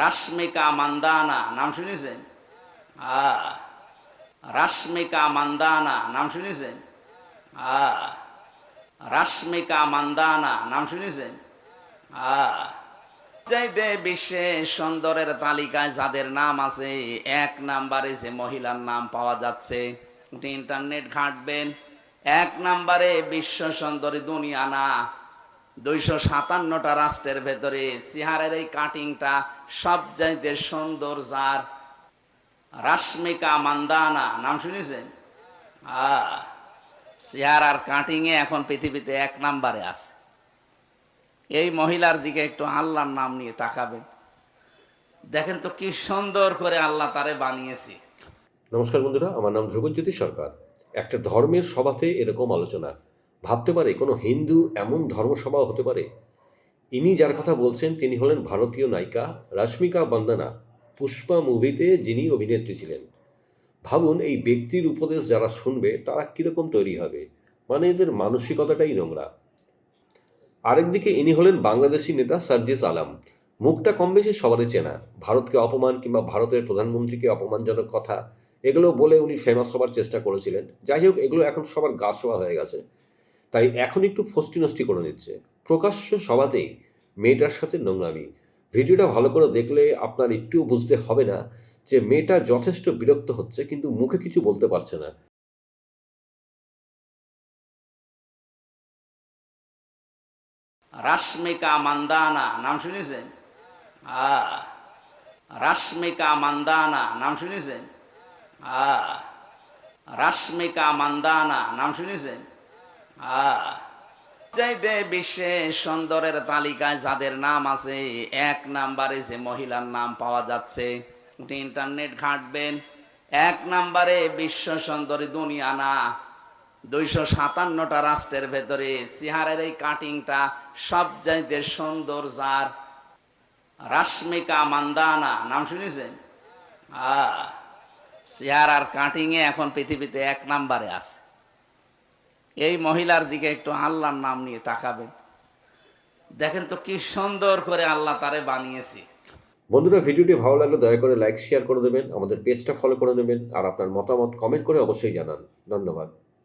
রাশ্মিকা মান্দানা নাম শুনেছেন? রাশ্মিকা মান্দানা নাম শুনেছেন? রাশ্মিকা মান্দানা নাম শুনেছেন? চাইতে বিশ্বে সুন্দরের তালিকায় যাদের নাম আছে, এক নাম্বারে যে মহিলার নাম পাওয়া যাচ্ছে ইন্টারনেট ঘাঁটবেন। এক নাম্বারে বিশ্ব সুন্দরী দুনিয়া না দুইশো সাতান্নটা রাষ্ট্রের ভেতরে সিহারের এই কাটিংটা সব চাইতে সুন্দর যার রাশ্মিকা মান্দানা, নাম শুনেছেন? আ চেহারার কাটিং এ এখন পৃথিবীতে এক নাম্বারে আছে। এই মহিলার দিকে একটু আল্লাহর নাম নিয়ে তাকাবেন। দেখেন তো কি সুন্দর করে আল্লাহ তারে বানিয়েছে। নমস্কার বন্ধুরা, আমার নাম ধ্রুবজ্যোতি সরকার। একটা ধর্মের সভাতে এরকম আলোচনা। ভাবতে পারে, কোনো হিন্দু এমন ধর্মসভা হতে পারে। ইনি যার কথা বলছেন, তিনি হলেন ভারতীয় নায়িকা রাশ্মিকা বন্দনা, পুষ্পা মুভিতে যিনি অভিনেত্রী ছিলেন। ভাবুন, এই ব্যক্তির উপদেশ যারা শুনবে, তারা কীরকম তৈরি হবে? মানে এদের মানসিকতাটাই নোংরা। আরেকদিকে ইনি হলেন বাংলাদেশি নেতা সার্জিস আলম। মুখটা কম বেশি সবারই চেনা। ভারতকে অপমান কিংবা ভারতের প্রধানমন্ত্রীকে অপমানজনক কথা, এগুলো বলে উনি ফেমাস হবার চেষ্টা করেছিলেন। যাই হোক, এগুলো এখন সবার গা শোয়া হয়ে গেছে। তাই এখন একটু ফষ্টি নষ্টি করে নিচ্ছে। প্রকাশ্য সভাতেই মেয়েটার সাথে নোংরামি। ভিডিওটা ভালো করে দেখলে আপনার একটুও বুঝতে হবে না যে মেয়েটা যথেষ্ট বিরক্ত হচ্ছে, কিন্তু মুখে কিছু বলতে পারছে না। রাশ্মিকা মান্দানা, নাম শুনেছেন? রাশ্মিকা মান্দানা, নাম শুনেছেন? রাশ্মিকা মান্দানা, নাম শুনেছেন? চাইতে বিশ্বে সুন্দরের তালিকায় যাদের নাম আছে, এক নাম্বারে যে মহিলার নাম পাওয়া যাচ্ছে আপনি ইন্টারনেট ঘাঁটবেন। এক নাম্বারে বিশ্ব সুন্দরী দুনিয়া না, দুইশো সাতান্নটা রাষ্ট্রের ভেতরে সিহারের এই কাটিংটা সব চাইতে সুন্দর যার। রাশ্মিকা মান্দানা, নাম শুনেছেন? আ চেহারার কাটিং এ এখন পৃথিবীতে এক নাম্বারে আছে। এই মহিলার দিকে একটু আল্লাহর নাম নিয়ে তাকাবেন। দেখেন তো কি সুন্দর করে আল্লাহ তারে বানিয়েছে। বন্ধুরা, ভিডিওটি ভালো লাগলে দয়া করে লাইক শেয়ার করে দেবেন, আমাদের পেজটা ফলো করে নেবেন আর আপনার মতামত কমেন্ট করে অবশ্যই জানান। ধন্যবাদ।